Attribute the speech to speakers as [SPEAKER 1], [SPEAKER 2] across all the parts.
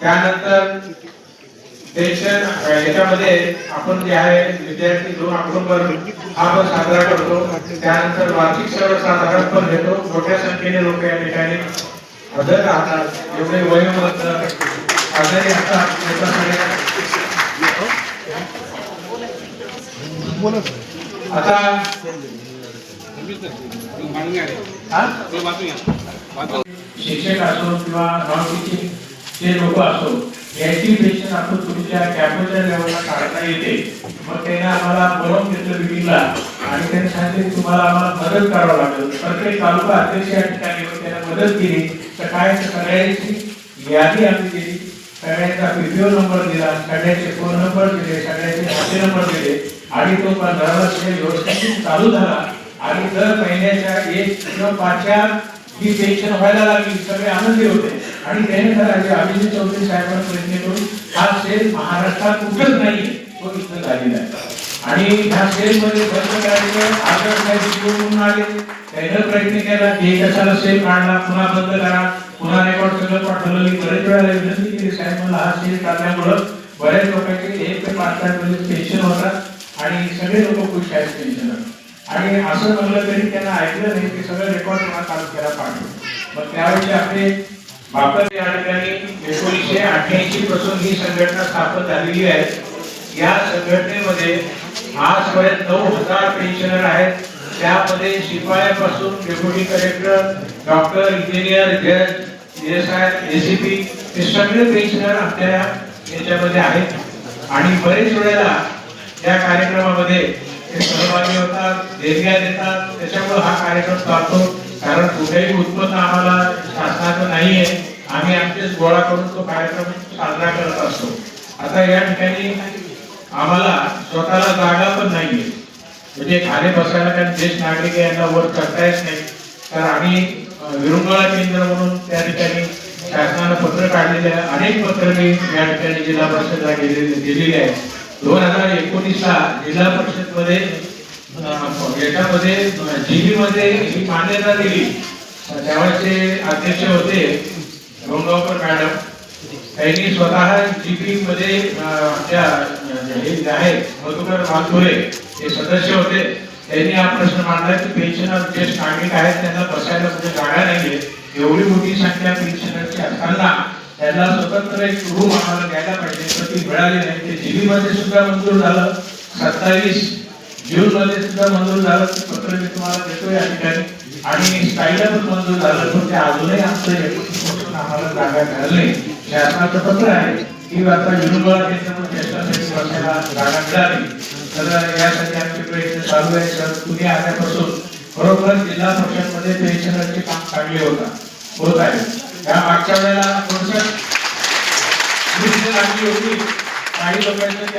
[SPEAKER 1] त्यानंतर पेन्शन याच्यामध्ये आपण जे आहे विद्यार्थी दोन ऑक्टोबर हा पण साजरा करतो त्यानंतर वार्षिक सर्वसाधारण पण घेतो. मोठ्या संख्येने लोक या ठिकाणी हजर राहतात. एवढे वयोमत आजारी असतात त्याचा सगळ्या आता? शिक्षक असो किंवा नॉन टीचिंग ते लोक असो याची पेन्शन आपण तुमच्या कॅम्पच्या लेवलला काढता येते मग त्याने आम्हाला बोलवून घेतलं मिटिंगला आणि त्याने सांगितले तुम्हाला आम्हाला मदत करावं लागेल. प्रत्येक तालुका अध्यक्ष या ठिकाणी त्याने मदत केली. तर काय सगळ्यांची यादी आम्ही दिली सगळ्यांचा व्हिडिओ नंबर दिला सगळ्यांचे फोन नंबर दिले सगळ्यांचे खाते नंबर दिले. आणि तो पण दरवर्षी व्यवस्थित चालू झाला. आणि दर महिन्याच्या एक किंवा पाचच्या ही पेन्शन व्हायला लागली. सगळे आनंदी होते. आणि त्याने खरं अभिजित चौधरी साहेबांना प्रयत्न करून हा सेल महाराष्ट्रात कुठंच नाही तो इथं झालेला आहे. आणि ह्या सेलमध्ये मध्ये बंद करायचं आदर साहेब म्हणून आले. त्यानं प्रयत्न केला की कशाला सेल काढला पुन्हा बंद करा पुन्हा रेकॉर्ड सगळं पाठवलं. मी बरेच वेळा विनंती केली साहेब मला हा सेल काढल्यामुळं बऱ्याच लोकांचे एक ते पाच लाख टेन्शन होतात आणि सगळे लोक खुश आहेत पेन्शनर आणि असं म्हणलं तरी त्यांना ऐकलं नाही की सगळं रेकॉर्ड पुन्हा चालू करा पाठवलं मग त्यावेळी आपले बापर या ठिकाणी एकोणीसशे अठ्ठ्याऐंशी पासून ही संघटना स्थापन झालेली आहे. या संघटनेमध्ये आजपर्यंत नऊ हजार पेन्शनर आहेत. त्यामध्ये शिपायापासून डेप्युटी कलेक्टर डॉक्टर इंजिनियर जज एस आय एसीपी हे सगळे पेन्शनर आपल्या याच्यामध्ये आहेत. आणि बरेच वेळेला या कार्यक्रमामध्ये ते सहभागी होतात देणग्या देतात. त्याच्यामुळे हा कार्यक्रम चालतो. कारण कुठेही उत्पन्न आम्हाला शासनाचं नाहीये. आम्ही आमचेच गोळा करून तो कार्यक्रम साजरा करत असतो. आता या ठिकाणी आम्हाला स्वतःला जागा पण नाहीये. म्हणजे खाली बसायला कारण ज्येष्ठ नागरिक यांना वर करता येत नाही. तर आम्ही विरुंगळा विरंगुळा केंद्र म्हणून त्या ठिकाणी शासनानं पत्र काढलेले आहे. अनेक पत्र मी या ठिकाणी जिल्हा परिषदला गेलेली दिलेली आहे दोन हजार एकोणीसला जिल्हा परिषदमध्ये याच्यामध्ये जीबी मध्ये ही मान्यता दिली. त्यावेळेचे अध्यक्ष होते डोंगावकर मॅडम. त्यांनी स्वतः जीपी मध्ये अं, आमच्या जे आहे मधुकर माथुरे हे सदस्य होते. त्यांनी हा प्रश्न मांडला की पेन्शनर जे नागरिक आहेत त्यांना बसायला कुठे जागा नाहीये. एवढी मोठी संख्या पेन्शनरची असताना त्यांना स्वतंत्र एक रूम आम्हाला द्यायला पाहिजे. तर ती मिळाली नाही. ते जीबी मध्ये सुद्धा मंजूर झालं. सत्तावीस जून सुद्धा मंजूर झालं. पत्र मी तुम्हाला देतो या ठिकाणी आणि स्टाईला पण मंजूर झालं. पण ते अजूनही आमचं एकोणीसपासून आम्हाला जागा मिळाली नाही. शासनाचं पत्र आहे. की आता विनुगोळा केंद्र जागा मिळाली. तर यासाठी आमचे प्रयत्न चालू आहे तर तुम्ही आल्यापासून बरोबर जिल्हा परिषदमध्ये पेन्शनरचे काम काढले होता. होत आहे. या मागच्या वेळेला परिषद लागली होती. काही लोकांचं की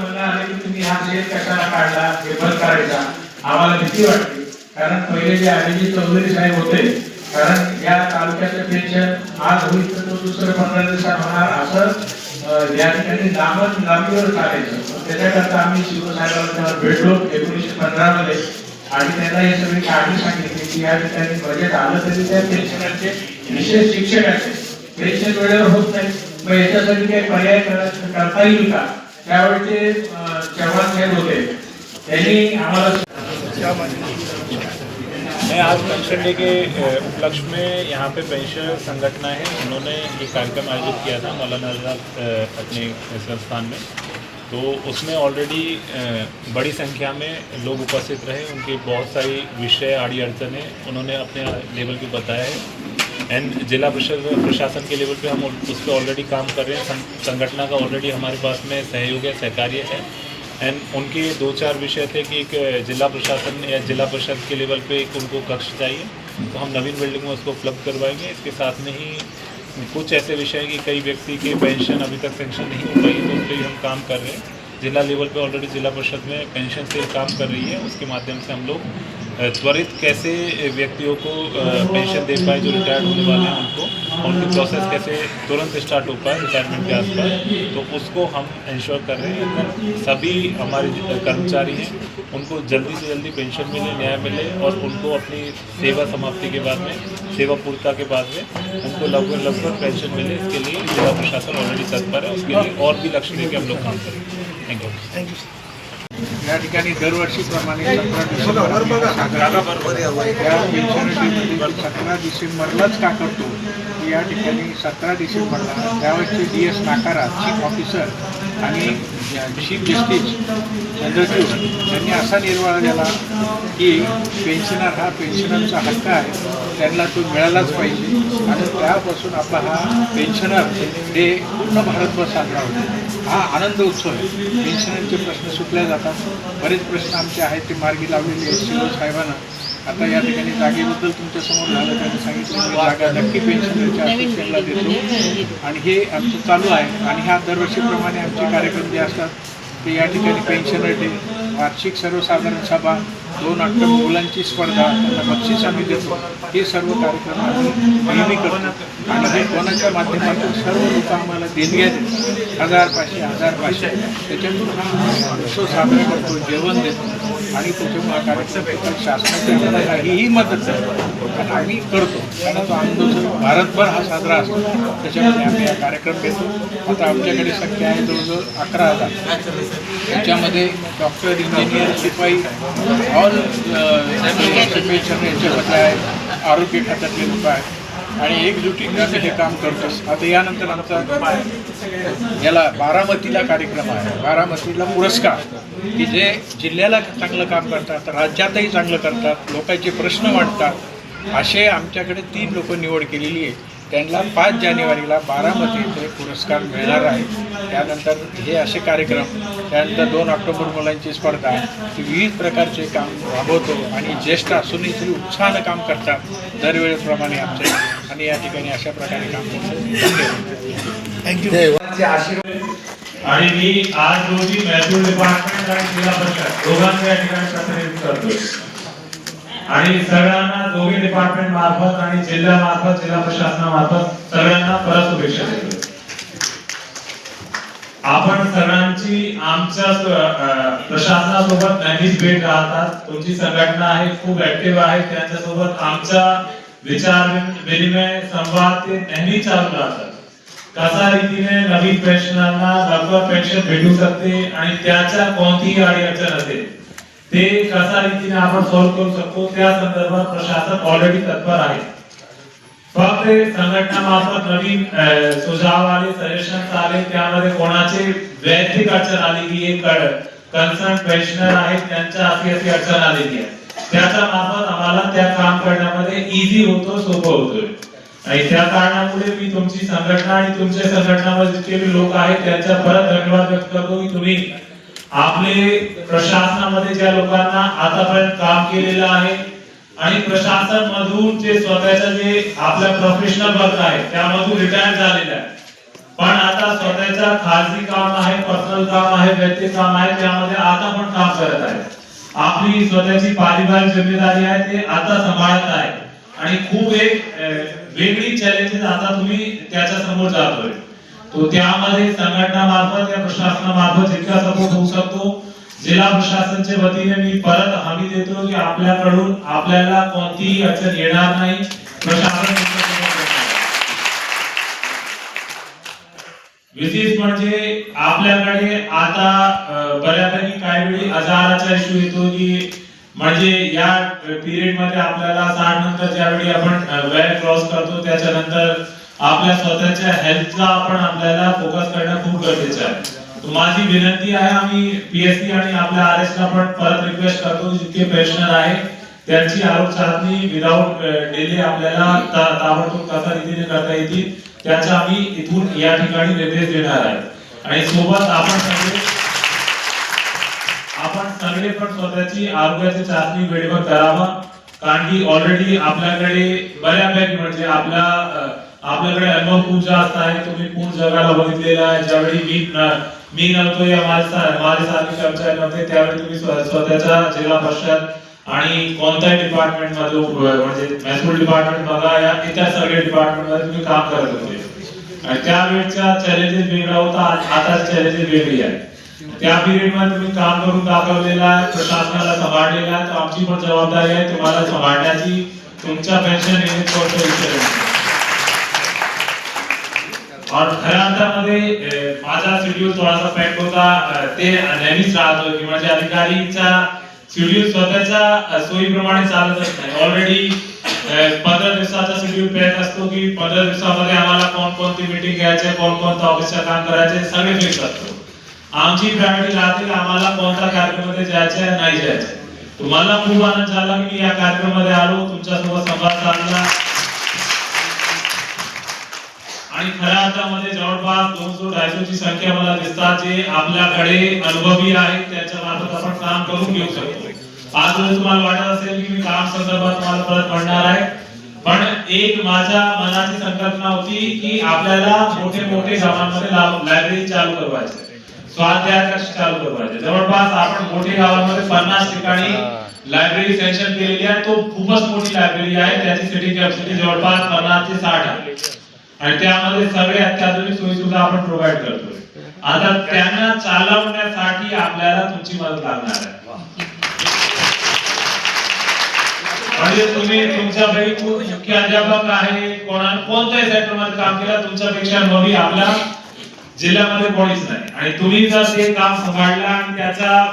[SPEAKER 1] म्हणणं आलं की तुम्ही हा लेख कशाला काढला पेपर काढायचा करायचा आम्हाला भीती वाटते. कारण पहिले जे अभिजित चौधरी साहेब होते कारण या तालुक्याचं पेन्शन आज होईल तर तो दुसरं पंधरा दिवसात होणार असं या ठिकाणी लांबच लांबीवर चालायचं. त्याच्याकरता आम्ही शिवसाहेबांना भेटलो एकोणीसशे पंधरामध्ये. आणि त्यांना हे सगळी काळजी सांगितली की या ठिकाणी बजेट आलं तरी त्या पेन्शनरचे विशेष शिक्षकाचे पेन्शन वेळेवर होत नाही. याच्यासाठी काही पर्याय करता येईल का? चव्हाण साहेब होते. त्यांनी आम्हाला
[SPEAKER 2] मैं आज पेंशन डे के उपलक्ष्य में यहाँ पे पेंशन संगठना है। उन्होंने एक कार्यक्रम आयोजित किया था मौलाना आज़ाद अपने संस्थान में। तो उसमें ऑलरेडी बड़ी संख्या में लोग उपस्थित रहे। उनकी बहुत सारी विषय आड़ी अड़चने उन्होंने अपने लेवल पे बताया है। एंड जिला प्रशासन के लेवल पे हम उस पर ऑलरेडी काम कर रहे हैं। संगठना का ऑलरेडी हमारे पास में सहयोग है, सहकार्य है। एंड उनके दो चार विषय थे कि एक जिला प्रशासन या जिला परिषद के लेवल पे एक उनको कक्ष चाहिए। तो हम नवीन बिल्डिंग में उसको उपलब्ध करवाएँगे। इसके साथ में ही कुछ ऐसे विषय हैं कि कई व्यक्ति के पेंशन अभी तक पेंशन नहीं हो पाई तो उस पर हम काम कर रहे हैं। जिला लेवल पे ऑलरेडी जिला परिषद में पेंशन से काम कर रही है। उसके माध्यम से हम लोग त्वरित कैसे व्यक्तियों को पेंशन दे पाए जो रिटायर्ड होने वाले हैं उनको उनकी प्रोसेस कैसे तुरंत स्टार्ट हो पाए रिटायरमेंट के आसपास तो उसको हम इंश्योर कर रहे हैं। एकदम सभी हमारे कर्मचारी हैं, उनको जल्दी से जल्दी पेंशन मिले, न्याय मिले, और उनको अपनी सेवा समाप्ति के बाद में
[SPEAKER 3] सेवा पूर्ता के बाद में उनको लगभग लगभग पेंशन मिले इसके लिए जिला प्रशासन ऑलरेडी तत्पर है उसके लिए और भी लक्ष्य लेके हम लोग काम करेंगे। थैंक यू
[SPEAKER 1] या ठिकाणी दरवर्षीप्रमाणे सतरा डिसेंबरलाच का? करतो. या ठिकाणी सतरा डिसेंबरला त्यावेळेसचे D S Nakara chief officer आणि चीफ जस्टिस चंद्रचूड यांनी असा निर्वाळा दिला की पेन्शनर हा पेन्शनरचा हक्क आहे त्यांना तो मिळालाच पाहिजे. आणि त्यापासून आपला हा पेन्शनर हे पूर्ण भारतभर साजरा होतो. हा आनंद उत्सव आहे. पेन्शनरचे प्रश्न सुटले जातात. बरेच प्रश्न आमचे आहेत. ते मार्गी लावलेले आहेत. साहेबांना. आता या ठिकाणी जागेबद्दल तुमच्यासमोर झालं त्यांनी सांगितलं मी जागा नक्की पेन्शनरच्या असोसिएशनला देतो. आणि हे आमचं चालू आहे. आणि ह्या दरवर्षीप्रमाणे आमचे कार्यक्रम जे असतात ते या ठिकाणी पेन्शनर डे वार्षिक सर्वसाधारण सभा दोन ऑक्टोबर मुलांची स्पर्धा त्यांना बक्षीस आम्ही देतो. हे सर्व कार्यक्रम आम्ही नेहमी करतो. आणि हे कोणाच्या माध्यमातून सर्व लोक आम्हाला देणग्या देतात. हजार पाचशे हजार पाचशे त्याच्यातून हा उत्सव साजरा करतो जेवण देतो. आणि त्याच्यामुळे कार्यक्रम एका आम्हाला काहीही मदत करतो. आम्ही करतो. कारण तो आनंदोत्सव भारतभर हा साजरा असतो. त्याच्यामध्ये आम्ही हा कार्यक्रम घेतो. आता आमच्याकडे संख्या आहे जवळजवळ अकरा हजार. त्याच्यामध्ये डॉक्टर इंजिनियर शिपाई ऑल पेन्शन याच्यामध्ये आहे आरोग्य खात्यातले लोक आहेत. आणि एकजुटीने आम्ही हे काम करतो. आता यानंतर आमचा याला बारामतीला कार्यक्रम आहे. बारामतीला पुरस्कार. की जे जिल्ह्याला चांगलं काम करतात राज्यातही चांगलं करतात लोकांचे प्रश्न मांडतात असे आमच्याकडे तीन लोक निवड केलेली आहे त्यांना पाच जानेवारीला बारामती येथे पुरस्कार मिळणार आहे. त्यानंतर हे असे कार्यक्रम त्यानंतर दोन ऑक्टोबर मुलांची स्पर्धा हे विविध प्रकारचे काम राबवतो आणि ज्येष्ठ असूनही तरी उत्साहानं काम करतात. दरवेळेप्रमाणे आमचे आणि या ठिकाणी अशा प्रकारे काम करतो
[SPEAKER 2] आणि मी आज रोजी महसूल डिपार्टमेंट आणि जिल्हा परिषद दोघांचे या ठिकाणी प्रतिनिधित्व करतोय. आणि सगळ्यांना दोघे डिपार्टमेंट मार्फत आणि जिल्हा मार्फत जिल्हा प्रशासनामार्फत सगळ्यांना परत शुभेच्छा देतो. आपण सगळ्यांची आमच्या प्रशासनासोबत नेहमीच भेट राहतात. तुमची संघटना आहे खूप ऍक्टिव्ह आहे. त्यांच्यासोबत आमचा विचार विनिमय संवाद ते नेहमी चालू राहतात. कसा रीतीने नवीन पेन्शनरना लवकर पेन्शन भेटू शकते आणि त्याच्या कोणतीही अडचण असेल ते कसा रीतीने आपण सॉल्व्ह करू शकतो त्या संदर्भात प्रशासन ऑलरेडी तत्पर आहे. फक्त संघटना मार्फत नवीन सुझाव आले सजेशन आले त्यामध्ये कोणाचे वैयक्तिक अडचण आली की एक कन्सर्न पेन्शनर आहेत त्यांच्या अशी अशी अडचण आलेली आहे. त्याच्या मार्फत आम्हाला त्या काम करण्यामध्ये इझी होतो सोपं होतोय. आणि त्या कारणामुळे मी तुमची संघटना आणि तुमच्या संघटनामध्ये जितके लोक आहेत त्यांचा परत धन्यवाद व्यक्त करतो की तुम्ही आपले प्रशासनामध्ये ज्या लोकांना आतापर्यंत काम केलेलं आहे आणि प्रशासन मधून जे स्वतःचं जे आपल्या प्रोफेशनल वर्क आहे त्यामधून रिटायर झालेलं आहे. पण आता स्वतःचा खाजगी काम आहे पर्सनल काम आहे व्यक्ती काम आहे त्यामध्ये आता पण काम करत आहे. आपली स्वतःची पारिवारिक जिम्मेदारी आहे ते आता सांभाळत आहे. आणि खूप एक वेगळी चॅलेंजेस आता तुम्ही त्याच्यासमोर जातोय. तो त्यामध्ये संघटना मार्फत या प्रशासनामार्फत जितका सपोर्ट होऊ शकतो जिल्हा प्रशासनच्या वतीने मी परत हमी देतो की आपल्याकडून आपल्याला कोणतीही अडचण येणार नाही. प्रशासन विशेष म्हणजे आपल्याकडे आता बऱ्यापैकी काही वेळी आजाराचा इश्यू येतो की म्हणजे या पिरियडमध्ये आपल्याला साठ नंतर ज्यावेळी आपण वेळ क्रॉस करतो त्याच्यानंतर आपल्या स्वतःच्या हेल्थला आपण आपल्याला फोकस करणं खूप गरजेचं आहे. माझी विनंती आहे आम्ही पीएससी आणि आपल्या आर एस ला पण परत रिक्वेस्ट करतो जितके पेन्शनर आहे त्यांची आरोग्य चाचणी विदाऊट डिले आपल्याला ताबडतोब कसा रीतीने करता येतील त्याचा आम्ही इथून या ठिकाणी निर्देश देणार आहे. आणि सोबत आपण सगळे आपण सगळे पण स्वतःची आरोग्याची चाचणी वेळेवर करावा कारण की ऑलरेडी आपल्याकडे बऱ्यापैकी म्हणजे आपल्या आपल्याकडे अनुभव खूप जास्त आहे तुम्ही पूर्ण जगाला बघितलेला आहे. ज्यावेळी मी मी नव्हतो या माझ्या माझ्यासारखे कर्मचारी नव्हते त्यावेळी तुम्ही स्वतःच्या जिल्हा परिषद आणि कोणत्याही डिपार्टमेंटमध्ये म्हणजे महसूल डिपार्टमेंट बघा या इतर सगळे डिपार्टमेंटमध्ये तुम्ही काम करत होते. आणि त्यावेळेच्या चॅलेंजेस वेगळा होता आता चॅलेंजेस वेगळी आहे त्या पिरियडमध्ये तुम्ही काम करून दाखवलेला आहे प्रशासनाला सांभाळलेला आहे तर आमची पण जबाबदारी आहे तुम्हाला सांभाळण्याची. तुमच्या पेन्शन और खऱ्या अर्थामध्ये अ, माझा शेड्यूल थोडासा पॅक होता. अ, ते नेहमीच राहतो की म्हणजे अधिकारीचा शेड्यूल स्वतःच्या अ, सोयीप्रमाणे चालतच नाही. ऑलरेडी पंधरा दिवसाचा शेड्यूल पॅक असतो की पंधरा दिवसामध्ये आम्हाला कोण कोणती मीटिंग घ्यायचे कोण कोणतं ऑफिसचं काम करायचे सगळे फिक्स असतो. आमची प्रायोरिटी राहते की आम्हाला कोणत्या कार्यक्रमामध्ये जायचं आहे नाही जायचं तुम्हाला खूप आनंद झाला की मी या कार्यक्रमामध्ये आलो. तुमच्यासोबत संवाद साधला. आणि खऱ्या अर्थामध्ये जवळपास दोनशे ढायशोची संख्या मला दिसतात जे आपल्याकडे अनुभवी आहेत त्याच्या मार्फत आपण काम करून घेऊ शकतो. आज जर तुम्हाला वाटत असेल की मी काम संदर्भात तुम्हाला परत म्हणणार आहे पण एक माझ्या मनाची संकल्पना होती की आपल्याला मोठे मोठे गावांमध्ये लायब्ररी चालू करवायचे. स्वाध्याय कक्ष चालू करवायचे? जवळपास आपण मोठे गावांमध्ये पन्नास ठिकाणी लायब्ररी सेशन केलेली आहे. तो खूपच मोठी लायब्ररी आहे. त्याची सिटी कॅपॅसिटी जवळपास पन्नास ते साठ आहे. आणि त्यामध्ये सगळे अत्याधुनिक सोयी सुद्धा आपण प्रोव्हाइड करतोय. आता त्यांना चालवण्यासाठी आपल्याला तुमची मदत लागणार आहे. म्हणजे तुम्ही तुमच्यापैकी खूप मुख्य अध्यापक आहे कोणा कोणत्याही सेक्टरमध्ये काम केलं तुमच्यापेक्षा अनुभवी आपल्या जिल्ह्यामध्ये कोणीच नाही. आणि तुम्ही जर ते काम सांभाळलं आणि त्याचा